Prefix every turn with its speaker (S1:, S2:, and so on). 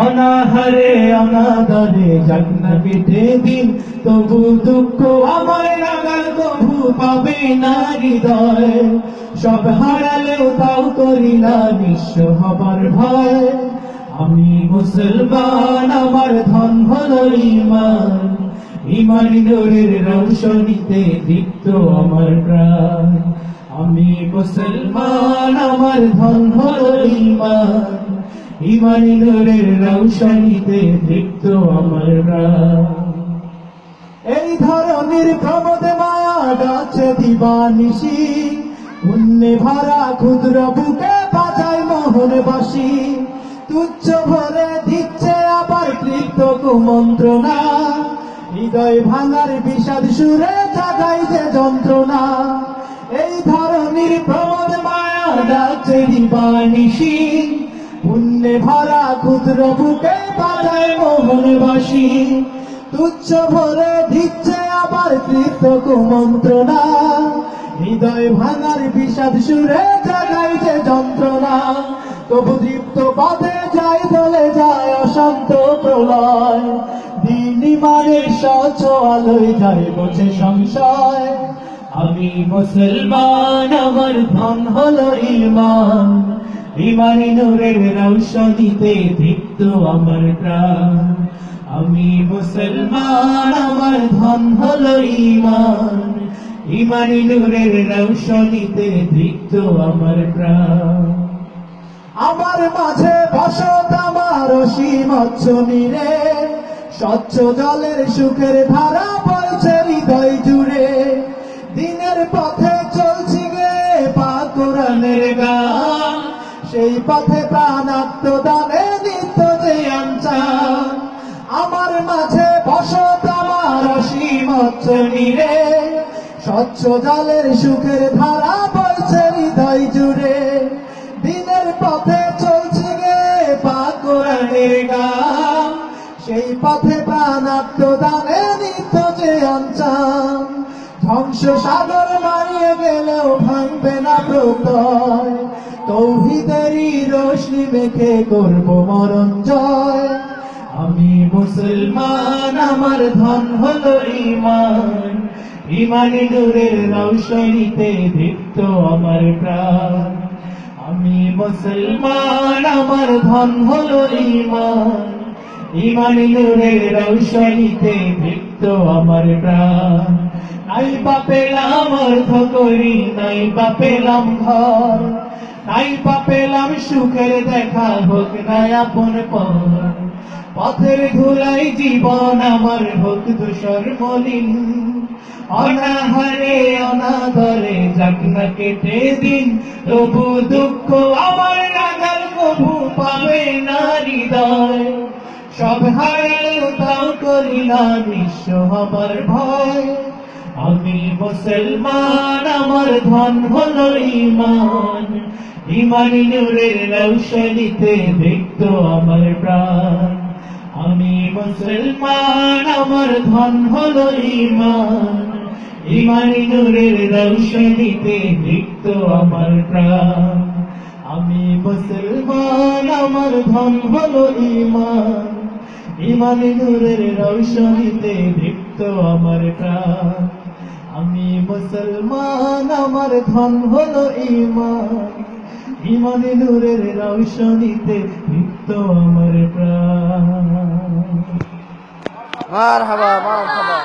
S1: অনাহারে, অনাদরে যাক না দিন। তবু দুঃখ আমার নাগাল কবু পাবে না হৃদয়। সব হারালেও তাও করি না নিঃস্ব হবার ভয়। আমি মুসলমান, আমার ধন হলো ইমান ইমানি নূরের রৌশনীতে দীপ্ত আমার প্রাণ। আমি মুসলমান, আমার ধন হলো ইমান ইমানি নূরের রৌশনীতে দীপ্ত আমার এই ধরনের প্রমোদ মায়া ডাকছে দিবানিশি। পুণ্যে ভরা ক্ষুদ্র বুকে বাজায় মোহন বাসি তুচ্ছ ভরে দিচ্ছে আবার তৃপ্ত কুমন্ত্রণা। হৃদয় ভাঙার বিষাদ সুরে জাগাই যে যন্ত্রণা। এই ধরনের প্রমোদ মায়া ডাকছে দিবানিশি। পুণ্যে ভরা ক্ষুদ্র বুকে বাজায় মোহন বাসি তুচ্ছ ভরে দিচ্ছে আবার তৃপ্ত কুমন্ত্রণা হৃদয় ভাঙার বিষাদ সুরে জাগাই যে যন্ত্রণা। তবু দীপ্ত পথে যায় দলে যায় অশান্ত প্রলয়। দিনী মানের স্বচ্ছ আলোয় যায় বোঝে সংশয়। আমি মুসলমান, আমার ধন হলো ইমান। ইমানি নূরের রৌশনীতে দীপ্ত আমার প্রাণ। আমি মুসলমান, আমার ধন হলো ইমান ইমানি নূরের রৌশনীতে দীপ্ত আমার প্রাণ। আমার মাঝে বসত, আমার অসীমচ্ছ নীরে স্বচ্ছ জলের সুখের ধারা পড়ছে হৃদয় জুড়ে। দিনের পথে চলছি গে, পা কোরআনের গান। সেই পথে প্রাণ আত্মদানে নিত্য যে আমার মাঝে বসত আমার অসীমচ্ছ নীরে, স্বচ্ছ জলের সুখের ধারা বইছে হৃদয় জুড়ে। দিনের পথে চলছে গে পা কোরআনের গান, সেই পথে প্রাণ আত্মদানে নিত্য যে অঞ্চান ধ্বংস সাগর মারিয়ে গেলেও ভাঙবে না প্রত্যয়। তৌহিদেরই রোশনি মেখে করব মরণ জয় আমি মুসলমান, আমার ধন হলো ইমান ইমানি নূরের রৌশনীতে দীপ্ত আমার প্রাণ। আমি মুসলমান, আমার ধন হলো ইমান ইমানি নূরের রৌশনীতে দীপ্ত আমার প্রাণ। নাই বা পেলাম অর্থ করি, নাই বা পেলাম ঘর নাই বা পেলাম সুখের দেখা হোক নাই আপন পর। পথের ধুলাই জীবন আমার হোক দূষর মলিন। অনাহারে, অনাদরে যাক না কেটে দিন, তবু দুঃখ আমার নাগাল কবু পাবে না হৃদয়। সব হারালেও তাও করি না নিঃস্ব হবার ভয়। আমি মুসলমান, আমার ধন হলো ইমান ইমানি নূরের রৌশনীতে দেখত আমার প্রাণ। আমি মুসলমান, আমার ধন হলো ইমান ইমানি নূরের রৌশনীতে দেখত আমার প্রাণ। আমি মুসলমান, আমার ধন হলো ইমান ইমানি নূরের রৌশনীতে দীপ্ত আমার প্রাণ। আমি মুসলমান, আমার ধন হলো ইমান ইমানি নূরের রৌশনীতে নিত্য আমার প্রাণ।
S2: মার হাবা হাবা